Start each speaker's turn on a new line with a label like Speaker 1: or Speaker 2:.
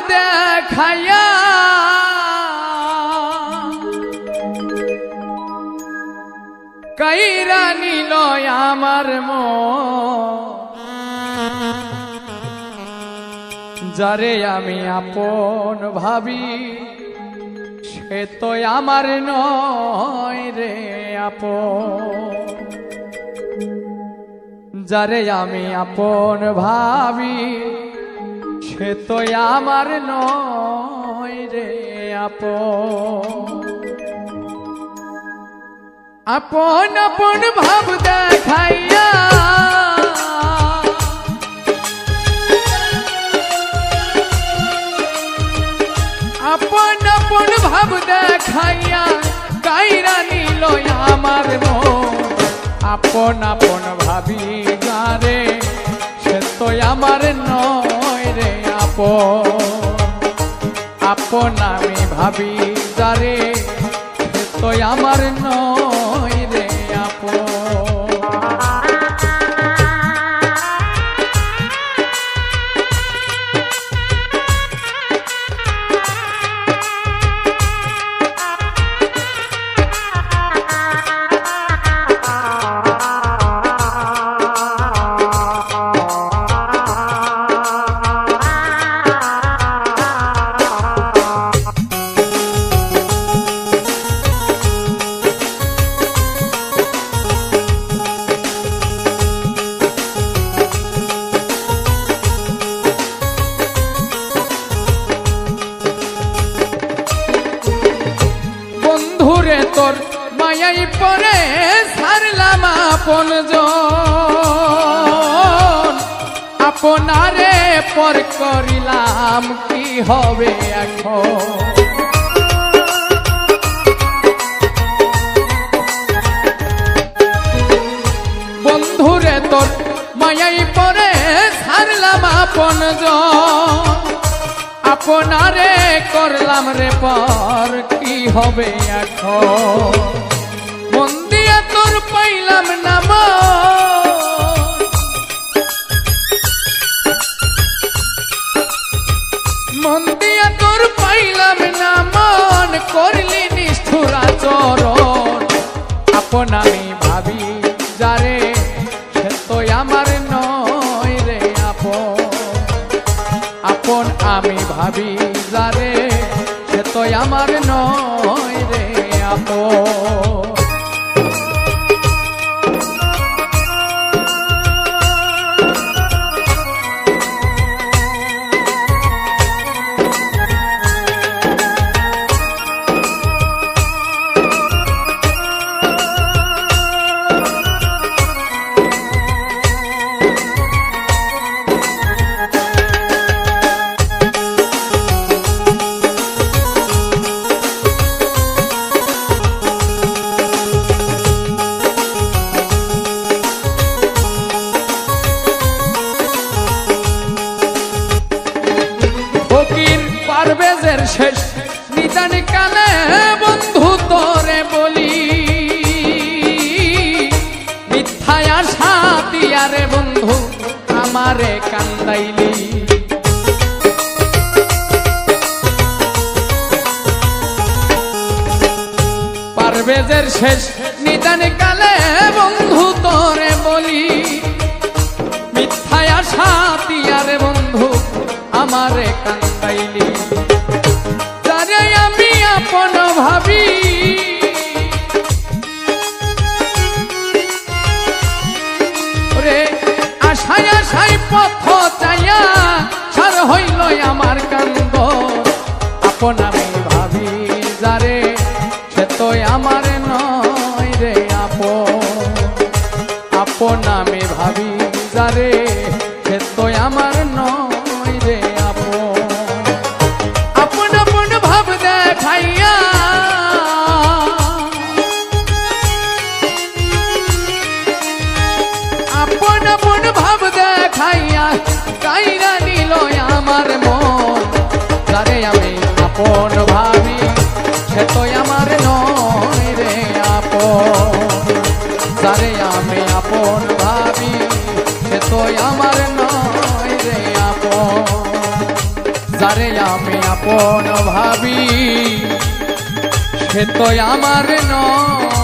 Speaker 1: দেখাইয়া। কাইরা নিল আমার মন। যারে আমি আপন ভাবি, সে তো আমার নয় রে আপন। যারে আমি আপন ভাবি সে তো আমার নয় রে আপন। আপন আপন ভাব দেখাইয়া আপন আপন ভাব দেখাইয়া কাইরা নিল আমার মন। আপন আপন ভাবি গারে আপন আমি ভাবি যারে তো আমার নয়। তোর মায়াই পরে সারলাম আপন। আপনারে পর করিলাম, কি হবে এখন বন্ধুরে তোর, মায়াই পরে সারলাম আপন জন। আপনারে করলাম রে পর, কি হবে এখন মন দিয়া তোর পাইলাম না মন। দিয়া তোর পাইলাম না মন, করলি নিষ্ঠুরা চরণ আপন ভাবি যারে সে তো আমার পারভেজের শেষ। নিদান কালে বন্ধু তোরে বলি, মিথ্যায় আশা দিয়ারে বন্ধু আমারে কান্দাইলি যারে আমি আপন ভাবি আশায় আশায় পথ চাইয়া সার হইল আমার কান্দ। আপন আমি আপন ভাবি যারে আপন ভাবি সে তো আমার নয় রে আপন। যারে আমি আপন ভাবি, সে তো আমার নয়।